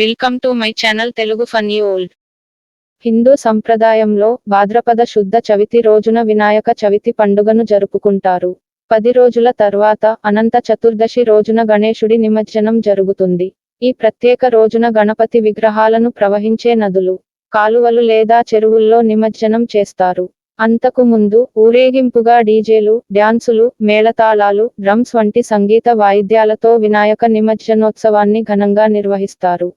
Welcome to my channel Telugu funny old Hindu సంప్రదాయంలో భాద్రపద శుద్ధ చవితి రోజున వినాయక చవితి పండుగను జరుపుకుంటారు. పది రోజుల తర్వాత అనంత చతుర్దశి రోజున గణేశుడి నిమజ్జనం జరుగుతుంది. ఈ ప్రత్యేక రోజున గణపతి విగ్రహాలను ప్రవహించే నదులు కాలువలు లేదా చెరువుల్లో నిమజ్జనం చేస్తారు. అంతకు ముందు ఊరేగింపుగా డీజేలు డ్యాన్సులు మేళతాళాలు డ్రమ్స్ వంటి సంగీత వాయిద్యాలతో వినాయక నిమజ్జనోత్సవాన్ని ఘనంగా నిర్వహిస్తారు.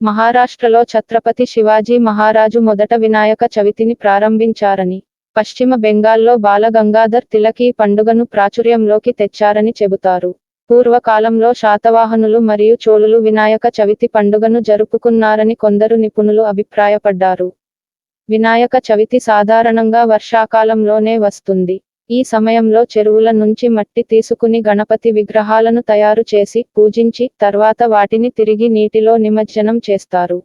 మహారాష్ట్రలో ఛత్రపతి శివాజీ మహారాజు మొదట వినాయక చవితిని ప్రారంభించారని పశ్చిమ బెంగాల్లో బాలగంగాధర్ తిలక్ ఈ పండుగను ప్రాచుర్యంలోకి తెచ్చారని చెబుతారు. పూర్వకాలంలో శాతవాహనులు మరియు చోళులు వినాయక చవితి పండుగను జరుపుకున్నారని కొందరు నిపుణులు అభిప్రాయపడ్డారు. వినాయక చవితి సాధారణంగా వర్షాకాలంలోనే వస్తుంది. ఈ సమయంలో చెరువుల నుంచి మట్టి తీసుకుని గణపతి విగ్రహాలను తయారు చేసి పూజించి తర్వాత వాటిని తిరిగి నీటిలో నిమజ్జనం చేస్తారు.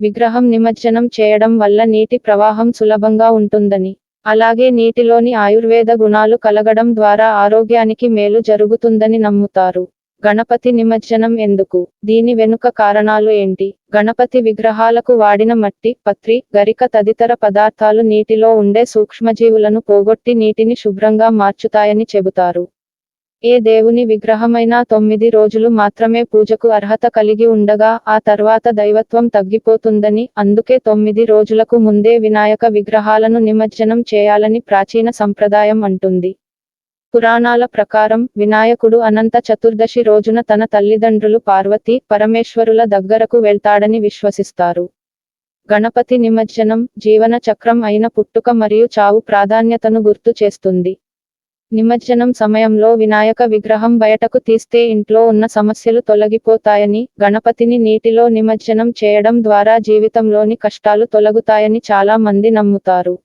విగ్రహం నిమజ్జనం చేయడం వల్ల నీటి ప్రవాహం సులభంగా ఉంటుందని అలాగే నీటిలోని ఆయుర్వేద గుణాలు కలగడం ద్వారా ఆరోగ్యానికి మేలు జరుగుతుందని నమ్ముతారు. గణపతి నిమజ్జనం ఎందుకు? దీని వెనుక కారణాలు ఏంటి? గణపతి విగ్రహాలకు వాడిన మట్టి పత్రి గరిక తదితర పదార్థాలు నీటిలో ఉండే సూక్ష్మజీవులను పోగొట్టి నీటిని శుభ్రంగా మార్చుతాయని చెబుతారు. ఏ దేవుని విగ్రహమైనా తొమ్మిది రోజులు మాత్రమే పూజకు అర్హత కలిగి ఉండగా ఆ తర్వాత దైవత్వం తగ్గిపోతుందని అందుకే తొమ్మిది రోజులకు ముందే వినాయక విగ్రహాలను నిమజ్జనం చేయాలని ప్రాచీన సంప్రదాయం అంటుంది. పురాణాల ప్రకారం వినాయకుడు అనంత చతుర్దశి రోజున తన తల్లిదండ్రులు పార్వతి పరమేశ్వరుల దగ్గరకు వెళ్తాడని విశ్వసిస్తారు. గణపతి నిమజ్జనం జీవన చక్రం అయిన పుట్టుక మరియు చావు ప్రాధాన్యతను గుర్తు చేస్తుంది. నిమజ్జనం సమయంలో వినాయక విగ్రహం బయటకు తీస్తే ఇంట్లో ఉన్న సమస్యలు తొలగిపోతాయని గణపతిని నీటిలో నిమజ్జనం చేయడం ద్వారా జీవితంలోని కష్టాలు తొలగుతాయని చాలా మంది నమ్ముతారు.